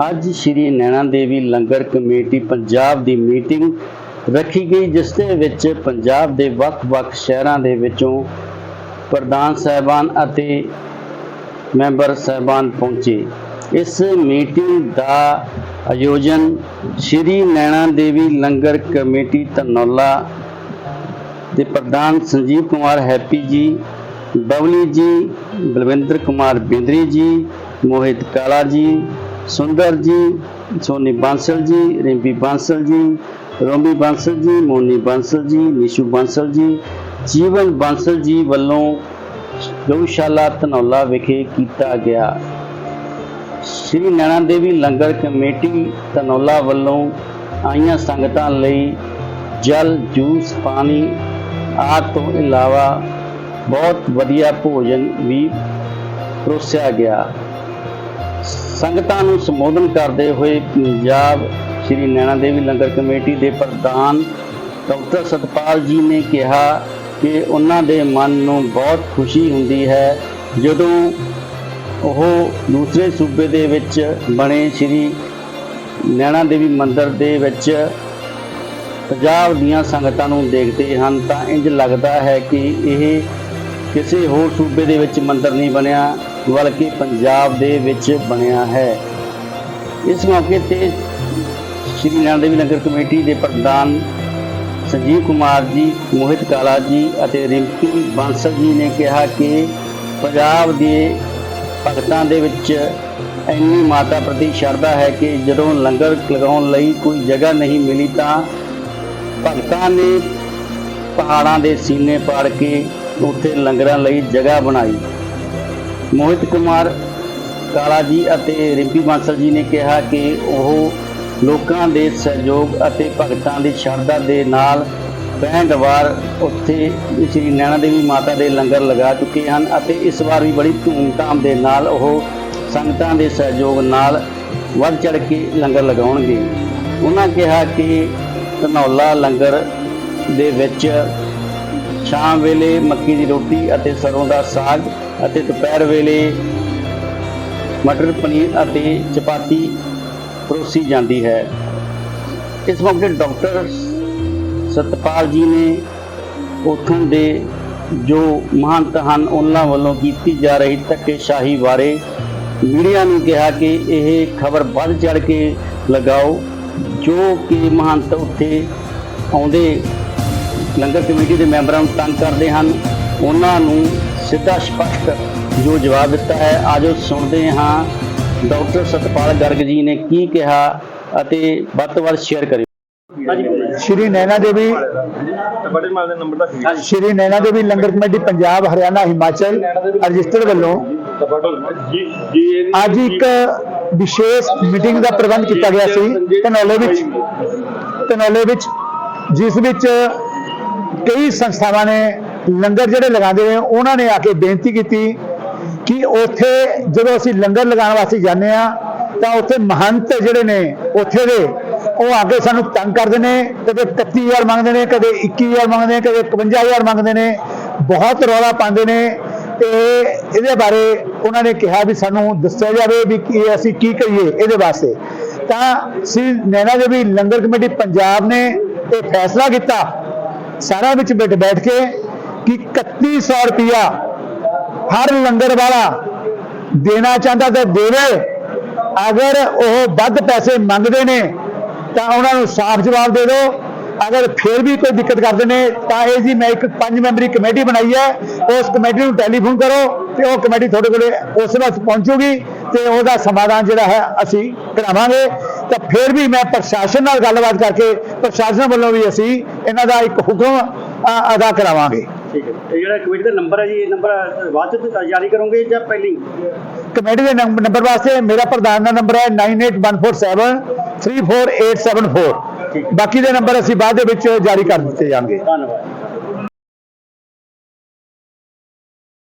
ਅੱਜ ਸ਼੍ਰੀ ਨੈਣਾ ਦੇਵੀ ਲੰਗਰ ਕਮੇਟੀ ਪੰਜਾਬ ਦੀ ਮੀਟਿੰਗ ਰੱਖੀ ਗਈ, ਜਿਸ ਦੇ ਵਿੱਚ ਪੰਜਾਬ ਦੇ ਵੱਖ-ਵੱਖ ਸ਼ਹਿਰਾਂ ਦੇ ਵਿੱਚੋਂ ਪ੍ਰਧਾਨ ਸਾਹਿਬਾਨ ਅਤੇ ਮੈਂਬਰ ਸਾਹਿਬਾਨ ਪਹੁੰਚੇ। ਇਸ ਮੀਟਿੰਗ ਦਾ ਆਯੋਜਨ ਸ਼੍ਰੀ ਨੈਣਾ ਦੇਵੀ ਲੰਗਰ ਕਮੇਟੀ ਧਨੌਲਾ ਦੇ ਪ੍ਰਧਾਨ ਸੰਜੀਵ ਕੁਮਾਰ ਹੈਪੀ ਜੀ ਬਬਲੀ ਜੀ, ਬਲਵਿੰਦਰ ਕੁਮਾਰ ਬਿੰਦਰੀ ਜੀ, ਮੋਹਿਤ ਕਾਲਾ ਜੀ ਸੁੰਦਰ ਜੀ, ਸੋਨੀ ਬਾਂਸਲ ਜੀ, ਰਿੰਪੀ ਬਾਂਸਲ ਜੀ, ਰੋਮੀ ਬਾਂਸਲ ਜੀ, ਮੋਨੀ ਬਾਂਸਲ ਜੀ, ਨਿਸ਼ੂ ਬਾਂਸਲ ਜੀ, ਜੀਵਨ ਬਾਂਸਲ ਜੀ ਵੱਲੋਂ ਗਊਸ਼ਾਲਾ ਧਨੌਲਾ ਵਿਖੇ ਕੀਤਾ ਗਿਆ। ਸ਼੍ਰੀ ਨੈਣਾ ਦੇਵੀ ਲੰਗਰ ਕਮੇਟੀ ਧਨੌਲਾ ਵੱਲੋਂ ਆਈਆਂ ਸੰਗਤਾਂ ਲਈ ਜਲ, ਜੂਸ, ਪਾਣੀ ਆਦਿ ਤੋਂ ਇਲਾਵਾ ਬਹੁਤ ਵਧੀਆ ਭੋਜਨ ਵੀ ਪਰੋਸਿਆ ਗਿਆ। ਸੰਗਤਾਂ ਨੂੰ ਸੰਬੋਧਨ ਕਰਦੇ ਹੋਏ ਪੰਜਾਬ ਸ਼੍ਰੀ ਨੈਣਾ ਦੇਵੀ ਲੰਗਰ ਕਮੇਟੀ ਦੇ ਪ੍ਰਧਾਨ ਡਾਕਟਰ ਸਤਪਾਲ ਜੀ ਨੇ ਕਿਹਾ ਕਿ ਉਹਨਾਂ ਦੇ ਮਨ ਨੂੰ ਬਹੁਤ ਖੁਸ਼ੀ ਹੁੰਦੀ ਹੈ ਜਦੋਂ ਉਹ ਦੂਸਰੇ ਸੂਬੇ ਦੇ ਵਿੱਚ ਬਣੇ ਸ਼੍ਰੀ ਨੈਣਾ ਦੇਵੀ ਮੰਦਿਰ ਦੇ ਵਿੱਚ ਪੰਜਾਬ ਦੀਆਂ ਸੰਗਤਾਂ ਨੂੰ ਦੇਖਦੇ ਹਨ ਤਾਂ ਇੰਜ ਲੱਗਦਾ ਹੈ ਕਿ ਇਹ ਕਿਸੇ ਹੋਰ ਸੂਬੇ ਦੇ ਵਿੱਚ ਮੰਦਿਰ ਨਹੀਂ ਬਣਿਆ। ਬਲਕਿ ਪੰਜਾਬ ਦੇ ਵਿੱਚ ਬਣਿਆ ਹੈ। ਇਸ ਮੌਕੇ ਤੇ ਸ਼੍ਰੀ ਨੈਣਾ ਦੇਵੀ ਨਗਰ ਕਮੇਟੀ ਦੇ ਪ੍ਰਧਾਨ ਸੰਜੀਵ ਕੁਮਾਰ ਜੀ, ਮੋਹਿਤ ਕਾਲਾ ਜੀ ਅਤੇ ਰਿੰਪੀ ਬਾਂਸਲ ਜੀ ਨੇ ਕਿਹਾ ਕਿ ਪੰਜਾਬ ਦੇ ਭਗਤਾਂ ਦੇ ਵਿੱਚ ਇੰਨੀ ਮਾਤਾ ਪ੍ਰਤੀ ਸ਼ਰਧਾ ਹੈ ਕਿ ਜਦੋਂ ਲੰਗਰ ਲਗਾਉਣ ਲਈ ਕੋਈ ਜਗ੍ਹਾ ਨਹੀਂ ਮਿਲੀ ਤਾਂ ਭਗਤਾਂ ਨੇ ਪਹਾੜਾਂ ਦੇ ਸੀਨੇ ਪਾੜ ਕੇ ਉੱਥੇ ਲੰਗਰਾਂ ਲਈ ਜਗ੍ਹਾ ਬਣਾਈ। ਮੋਹਿਤ ਕੁਮਾਰ ਕਾਲਾ ਜੀ ਅਤੇ ਰਿੰਪੀ ਬਾਂਸਲ ਜੀ ਨੇ ਕਿਹਾ ਕਿ ਉਹ ਲੋਕਾਂ ਦੇ ਸਹਿਯੋਗ ਅਤੇ ਭਗਤਾਂ ਦੀ ਸ਼ਰਧਾ ਦੇ ਨਾਲ 65 ਵਾਰ ਉੱਥੇ ਸ੍ਰੀ ਨੈਣਾ ਦੇਵੀ ਮਾਤਾ ਦੇ ਲੰਗਰ ਲਗਾ ਚੁੱਕੇ ਹਨ ਅਤੇ ਇਸ ਵਾਰ ਵੀ ਬੜੀ ਧੂਮਧਾਮ ਦੇ ਨਾਲ ਉਹ ਸੰਗਤਾਂ ਦੇ ਸਹਿਯੋਗ ਨਾਲ ਵੱਧ ਚੜ ਕੇ ਲੰਗਰ ਲਗਾਉਣਗੇ। ਉਹਨਾਂ ਕਿਹਾ ਕਿ ਧਨੌਲਾ ਲੰਗਰ ਦੇ ਵਿੱਚ ਸ਼ਾਮ ਵੇਲੇ ਮੱਕੀ ਦੀ ਰੋਟੀ ਅਤੇ ਸਰੋਂ ਦਾ ਸਾਗ ਅਤੇ ਦੁਪਹਿਰ ਵੇਲੇ ਮਟਰ, ਪਨੀਰ ਅਤੇ ਚਪਾਤੀ ਪਰੋਸੀ ਜਾਂਦੀ ਹੈ। ਇਸ ਮੌਕੇ ਡਾਕਟਰ ਸਤਪਾਲ ਜੀ ਨੇ ਉਥੋਂ ਦੇ ਜੋ ਮਹੰਤ ਹਨ, ਉਹਨਾਂ ਵੱਲੋਂ ਕੀਤੀ ਜਾ ਰਹੀ ਧੱਕੇਸ਼ਾਹੀ ਬਾਰੇ ਮੀਡੀਆ ਨੂੰ ਕਿਹਾ ਕਿ ਇਹ ਖਬਰ ਵੱਧ ਚੜ ਕੇ ਲਗਾਓ, ਜੋ ਕਿ ਮਹੰਤ ਉੱਥੇ ਆਉਂਦੇ ਲੰਗਰ ਕਮੇਟੀ ਦੇ ਮੈਂਬਰਾਂ ਨੂੰ ਤੰਗ ਕਰਦੇ ਹਨ। ਉਹਨਾਂ ਨੂੰ ਸਿੱਧਾ ਸਪਸ਼ਟ ਜੋ ਜਵਾਬ ਦਿੱਤਾ ਹੈ ਆਜੋ ਸੁਣਦੇ ਹਾਂ। ਡਾਕਟਰ ਸਤਪਾਲ ਗਰਗ ਜੀ ਨੇ ਕੀ ਕਿਹਾ ਅਤੇ ਵੱਧ ਤੋਂ ਵੱਧ ਸ਼ੇਅਰ ਕਰਿਓ। ਸ਼੍ਰੀ ਨੈਣਾ ਦੇਵੀ ਬੜੇ ਮਾਲ ਦੇ ਨੰਬਰ ਦਾ ਸ਼੍ਰੀ ਨੈਣਾ ਦੇਵੀ ਲੰਗਰ ਕਮੇਟੀ ਪੰਜਾਬ ਹਰਿਆਣਾ ਹਿਮਾਚਲ ਰਜਿਸਟਰਡ ਵੱਲੋਂ ਜੀ ਜੀ ਅੱਜ ਇੱਕ ਵਿਸ਼ੇਸ਼ ਮੀਟਿੰਗ ਦਾ ਪ੍ਰਬੰਧ ਕੀਤਾ ਗਿਆ ਸੀ। ਧਨੌਲੇ ਵਿੱਚ ਧਨੌਲੇ ਵਿੱਚ ਜਿਸ ਵਿੱਚ ਕਈ ਸੰਸਥਾਵਾਂ ਨੇ ਲੰਗਰ ਜਿਹੜੇ ਲਗਾਉਂਦੇ ਨੇ, ਉਹਨਾਂ ਨੇ ਆ ਕੇ ਬੇਨਤੀ ਕੀਤੀ ਕਿ ਉੱਥੇ ਜਦੋਂ ਅਸੀਂ ਲੰਗਰ ਲਗਾਉਣ ਵਾਸਤੇ ਜਾਂਦੇ ਆ ਤਾਂ ਉੱਥੇ ਮਹੰਤ ਜਿਹੜੇ ਨੇ, ਉੱਥੇ ਦੇ, ਉਹ ਆ ਕੇ ਸਾਨੂੰ ਤੰਗ ਕਰਦੇ ਨੇ, ਕਦੇ 31000 ਮੰਗਦੇ ਨੇ, ਕਦੇ 21000 ਮੰਗਦੇ ਨੇ, ਕਦੇ 51000 ਮੰਗਦੇ ਨੇ, ਬਹੁਤ ਰੌਲਾ ਪਾਉਂਦੇ ਨੇ। ਤੇ ਇਹਦੇ ਬਾਰੇ ਉਹਨਾਂ ਨੇ ਕਿਹਾ ਵੀ ਸਾਨੂੰ ਦੱਸਿਆ ਜਾਵੇ ਵੀ ਕੀ ਅਸੀਂ ਕੀ ਕਰੀਏ ਇਹਦੇ ਵਾਸਤੇ। ਤਾਂ ਸ੍ਰੀ ਨੈਣਾ ਦੇਵੀ ਲੰਗਰ ਕਮੇਟੀ ਪੰਜਾਬ ਨੇ ਇਹ ਫੈਸਲਾ ਕੀਤਾ ਸਾਰਿਆਂ ਵਿੱਚ ਬੈਠ ਬੈਠ ਕੇ ਕਿ 3100 ਰੁਪਇਆ ਹਰ ਲੰਗਰ ਵਾਲਾ ਦੇਣਾ ਚਾਹੁੰਦਾ ਤਾਂ ਦੇਵੇ। ਅਗਰ ਉਹ ਵੱਧ ਪੈਸੇ ਮੰਗਦੇ ਨੇ ਤਾਂ ਉਹਨਾਂ ਨੂੰ ਸਾਫ਼ ਜਵਾਬ ਦੇ ਦਿਓ। ਅਗਰ ਫਿਰ ਵੀ ਕੋਈ ਦਿੱਕਤ ਕਰਦੇ ਨੇ ਤਾਂ ਇਹ ਜੀ ਮੈਂ ਇੱਕ ਪੰਜ ਮੈਂਬਰੀ ਕਮੇਟੀ ਬਣਾਈ ਹੈ। ਉਸ ਕਮੇਟੀ ਨੂੰ ਟੈਲੀਫੋਨ ਕਰੋ ਤੇ ਉਹ ਕਮੇਟੀ ਤੁਹਾਡੇ ਕੋਲੇ ਉਸ ਵਕਤ ਪਹੁੰਚੂਗੀ ਤੇ ਉਹਦਾ ਸਮਾਧਾਨ ਜਿਹੜਾ ਹੈ ਅਸੀਂ ਕਰਾਵਾਂਗੇ। ਤਾਂ ਫਿਰ ਵੀ ਮੈਂ ਪ੍ਰਸ਼ਾਸਨ ਨਾਲ ਗੱਲਬਾਤ ਕਰਕੇ ਪ੍ਰਸ਼ਾਸਨ ਵੱਲੋਂ ਵੀ ਅਸੀਂ ਇਹਨਾਂ ਦਾ ਇੱਕ ਹੁਕਮ ਅਦਾ ਕਰਾਵਾਂਗੇ। ਠੀਕ ਹੈ। ਇਹ ਜਿਹੜਾ ਕਮੇਟੀ ਦਾ ਨੰਬਰ ਹੈ ਜੀ ਇਹ ਨੰਬਰ ਬਾਅਦ ਚ ਜਾਰੀ ਕਰੋਗੇ ਜਾਂ ਪਹਿਲਾਂ? ਕਮੇਟੀ ਦੇ ਨੰਬ- ਨੰਬਰ ਵਾਸਤੇ ਮੇਰਾ ਪ੍ਰਧਾਨ ਦਾ ਨੰਬਰ ਹੈ 9814734874 ਠੀਕ। ਬਾਕੀ ਦੇ ਨੰਬਰ ਅਸੀਂ ਬਾਅਦ ਦੇ ਵਿੱਚ ਜਾਰੀ ਕਰ ਦਿੱਤੇ ਜਾਣਗੇ। ਧੰਨਵਾਦ।